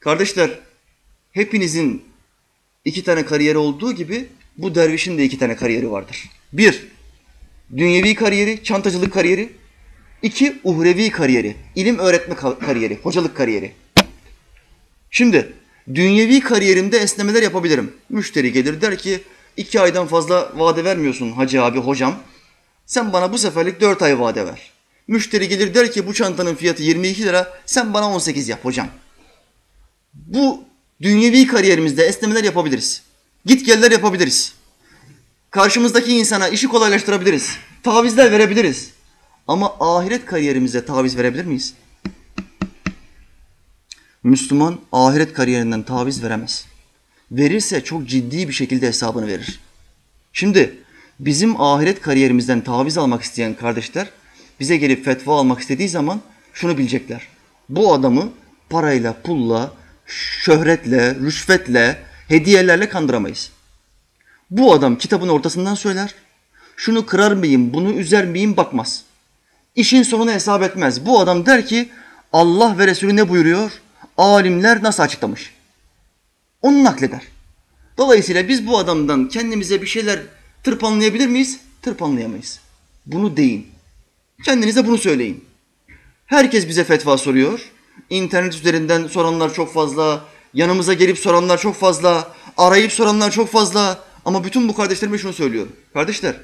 Kardeşler, hepinizin iki tane kariyeri olduğu gibi bu dervişin de iki tane kariyeri vardır. Bir, dünyevi kariyeri, çantacılık kariyeri. İki, uhrevi kariyeri, ilim öğretme kariyeri, hocalık kariyeri. Şimdi dünyevi kariyerimde esnemeler yapabilirim. Müşteri gelir der ki iki aydan fazla vade vermiyorsun hacı abi hocam. Sen bana bu seferlik dört ay vade ver. Müşteri gelir der ki bu çantanın fiyatı 22 lira sen bana 18 yap hocam. Bu dünyevi kariyerimizde esnemeler yapabiliriz. Git geller yapabiliriz. Karşımızdaki insana işi kolaylaştırabiliriz. Tavizler verebiliriz. Ama ahiret kariyerimize taviz verebilir miyiz? Müslüman ahiret kariyerinden taviz veremez. Verirse çok ciddi bir şekilde hesabını verir. Şimdi bizim ahiret kariyerimizden taviz almak isteyen kardeşler bize gelip fetva almak istediği zaman şunu bilecekler. Bu adamı parayla, pulla, şöhretle, rüşvetle, hediyelerle kandıramayız. Bu adam kitabın ortasından söyler. Şunu kırar mıyım, bunu üzer miyim bakmaz. İşin sonunu hesap etmez. Bu adam der ki Allah ve Resulü ne buyuruyor? Alimler nasıl açıklamış? Onu nakleder. Dolayısıyla biz bu adamdan kendimize bir şeyler tırpanlayabilir miyiz? Tırpanlayamayız. Bunu deyin. Kendinize bunu söyleyin. Herkes bize fetva soruyor. İnternet üzerinden soranlar çok fazla. Yanımıza gelip soranlar çok fazla. Arayıp soranlar çok fazla. Ama bütün bu kardeşlerime şunu söylüyorum. Kardeşler,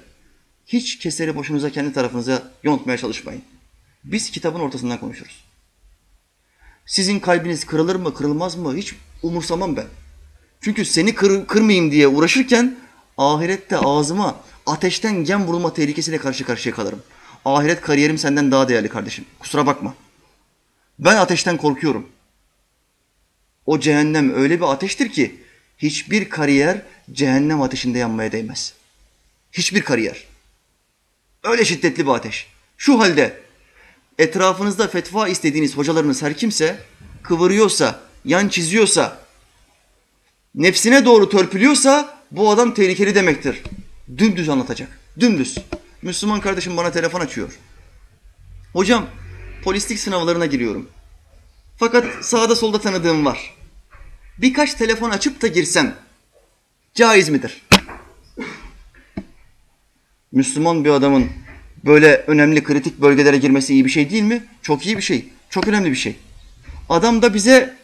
hiç keseri boşunuza kendi tarafınıza yontmaya çalışmayın. Biz kitabın ortasından konuşuruz. Sizin kalbiniz kırılır mı, kırılmaz mı hiç umursamam ben. Çünkü seni kır, kırmayayım diye uğraşırken ahirette ağzıma ateşten gem vurulma tehlikesiyle karşı karşıya kalırım. Ahiret kariyerim senden daha değerli kardeşim. Kusura bakma. Ben ateşten korkuyorum. O cehennem öyle bir ateştir ki hiçbir kariyer cehennem ateşinde yanmaya değmez. Hiçbir kariyer. Öyle şiddetli bir ateş. Şu halde etrafınızda fetva istediğiniz hocalarınız her kimse kıvırıyorsa, yan çiziyorsa, nefsine doğru törpülüyorsa bu adam tehlikeli demektir. Dümdüz anlatacak. Dümdüz. Müslüman kardeşim bana telefon açıyor. Hocam polislik sınavlarına giriyorum. Fakat sağda solda tanıdığım var. Birkaç telefon açıp da girsem caiz midir? Müslüman bir adamın böyle önemli kritik bölgelere girmesi iyi bir şey değil mi? Çok iyi bir şey. Çok önemli bir şey. Adam da bize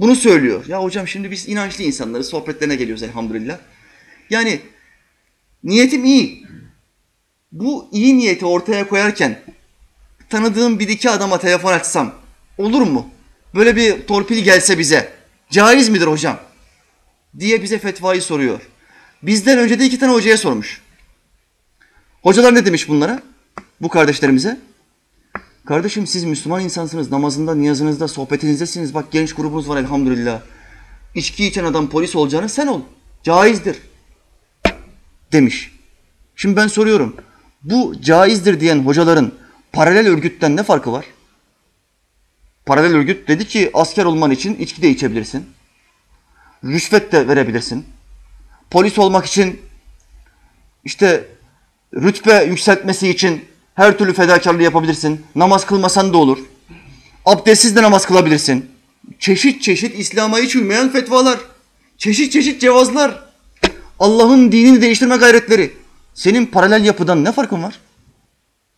bunu söylüyor. Ya hocam şimdi biz inançlı insanları sohbetlerine geliyoruz elhamdülillah. Yani niyetim iyi. Bu iyi niyeti ortaya koyarken tanıdığım bir iki adama telefon açsam olur mu? Böyle bir torpil gelse bize caiz midir hocam? Diye bize fetvayı soruyor. Bizden önce de iki tane hocaya sormuş. Hocalar ne demiş bunlara? Bu kardeşlerimize. Kardeşim siz Müslüman insansınız. Namazında, niyazınızda, sohbetinizdesiniz. Bak genç grubunuz var elhamdülillah. İçki içen adam polis olacağını sen ol. Caizdir. Demiş. Şimdi ben soruyorum. Bu caizdir diyen hocaların paralel örgütten ne farkı var? Paralel örgüt dedi ki asker olman için içki de içebilirsin. Rüşvet de verebilirsin. Polis olmak için işte rütbe yükseltmesi için her türlü fedakarlığı yapabilirsin. Namaz kılmasan da olur. Abdestsiz de namaz kılabilirsin. Çeşit çeşit İslam'a hiç uymayan fetvalar. Çeşit çeşit cevazlar. Allah'ın dinini değiştirme gayretleri. Senin paralel yapıdan ne farkın var?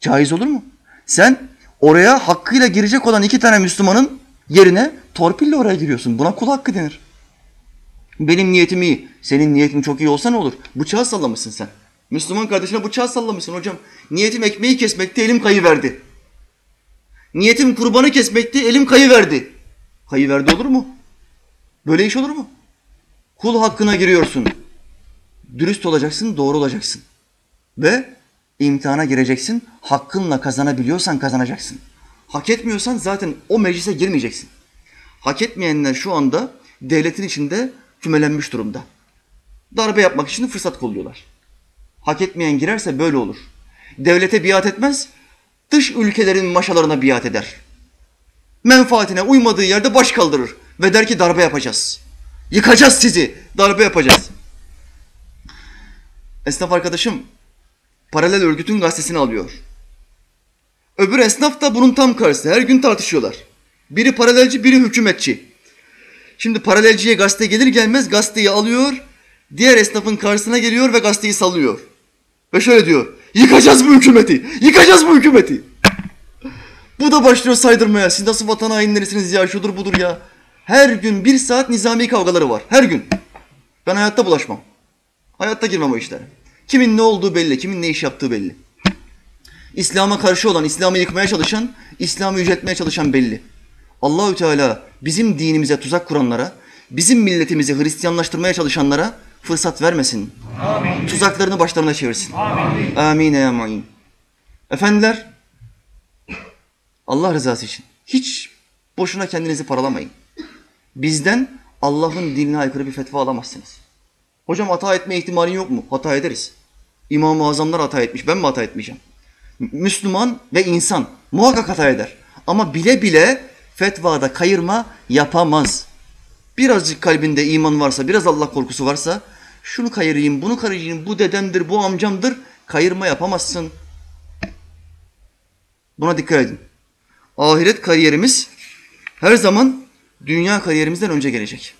Caiz olur mu? Sen oraya hakkıyla girecek olan iki tane Müslümanın yerine torpille oraya giriyorsun. Buna kul hakkı denir. Benim niyetim iyi. Senin niyetin çok iyi olsa ne olur? Bıçağı sallamışsın sen. Müslüman kardeşine bıçağı sallamışsın hocam. Niyetim ekmeği kesmekti, elim kayıverdi. Niyetim kurbanı kesmekti, elim kayıverdi. Kayıverdi olur mu? Böyle iş olur mu? Kul hakkına giriyorsun. Dürüst olacaksın, doğru olacaksın. Ve imtihana gireceksin. Hakkınla kazanabiliyorsan kazanacaksın. Hak etmiyorsan zaten o meclise girmeyeceksin. Hak etmeyenler şu anda devletin içinde kümelenmiş durumda. Darbe yapmak için fırsat kolluyorlar. Hak etmeyen girerse böyle olur. Devlete biat etmez, dış ülkelerin maşalarına biat eder. Menfaatine uymadığı yerde baş kaldırır ve der ki darbe yapacağız. Yıkacağız sizi, darbe yapacağız. Esnaf arkadaşım paralel örgütün gazetesini alıyor. Öbür esnaf da bunun tam karşısı. Her gün tartışıyorlar. Biri paralelci, biri hükümetçi. Şimdi paralelciye gazete gelir gelmez gazeteyi alıyor, diğer esnafın karşısına geliyor ve gazeteyi salıyor. Ve şöyle diyor, yıkacağız bu hükümeti, yıkacağız bu hükümeti. Bu da başlıyor saydırmaya. Siz nasıl vatan hainlerisiniz ya şudur budur ya. Her gün bir saat nizami kavgaları var. Her gün. Ben hayatta bulaşmam. Hayatta girmem o işlere. Kimin ne olduğu belli, kimin ne iş yaptığı belli. İslam'a karşı olan, İslam'ı yıkmaya çalışan, İslam'ı yüceltmeye çalışan belli. Allahü Teala bizim dinimize tuzak kuranlara, bizim milletimizi Hristiyanlaştırmaya çalışanlara fırsat vermesin. Amin. Tuzaklarını başlarına çevirsin. Amin. Amin ya mu'in. Efendiler, Allah rızası için hiç boşuna kendinizi paralamayın. Bizden Allah'ın dinine aykırı bir fetva alamazsınız. Hocam hata etme ihtimalin yok mu? Hata ederiz. İmam-ı Azamlar hata etmiş. Ben mi hata etmeyeceğim? Müslüman ve insan muhakkak hata eder. Ama bile bile fetvada kayırma yapamaz. Birazcık kalbinde iman varsa, biraz Allah korkusu varsa şunu kayırayım, bunu kayırayım, bu dedemdir, bu amcamdır. Kayırma yapamazsın. Buna dikkat edin. Ahiret kariyerimiz her zaman dünya kariyerimizden önce gelecek.